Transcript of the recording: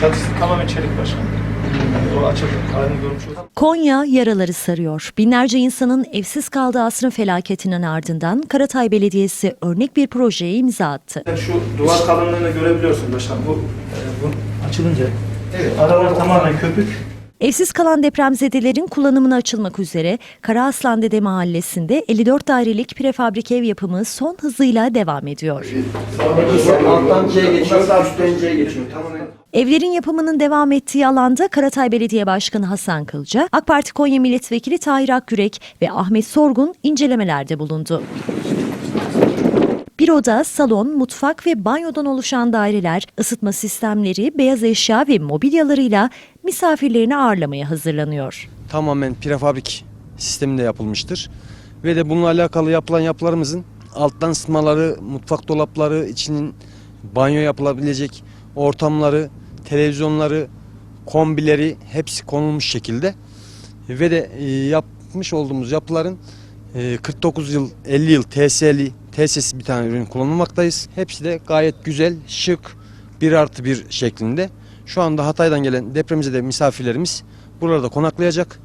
Çatısı tamamen çelik başkanım. Konya yaraları sarıyor. Binlerce insanın evsiz kaldığı asrın felaketinin ardından Karatay Belediyesi örnek bir projeye imza attı. Şu duvar kalınlığını görebiliyorsun başkanım. Bu, e, bu açılınca evet, aralar tamamen köpük. Evsiz kalan depremzedelerin kullanımına açılmak üzere Karaaslandede Mahallesi'nde 54 dairelik prefabrik ev yapımı son hızıyla devam ediyor. Alttan C'ye geçiyor, üstten C'ye geçiyor. Tamamen Evlerin yapımının devam ettiği alanda Karatay Belediye Başkanı Hasan Kılca, AK Parti Konya Milletvekili Tahir Akgürek ve Ahmet Sorgun incelemelerde bulundu. Bir oda, salon, mutfak ve banyodan oluşan daireler, ısıtma sistemleri, beyaz eşya ve mobilyalarıyla misafirlerini ağırlamaya hazırlanıyor. tamamen prefabrik sisteminde yapılmıştır. Ve de bununla alakalı yapılan yapılarımızın alttan ısıtmaları, mutfak dolapları, içinin banyo yapılabilecek ortamları, televizyonları, kombileri hepsi konulmuş şekilde. Ve de e, yapmış olduğumuz yapıların e, 49 yıl, 50 yıl TSL'i, TSS bir tane ürün kullanmaktayız. Hepsi de gayet güzel, şık, bir artı bir şeklinde. Şu anda Hatay'dan gelen depremzede misafirlerimiz burada konaklayacak.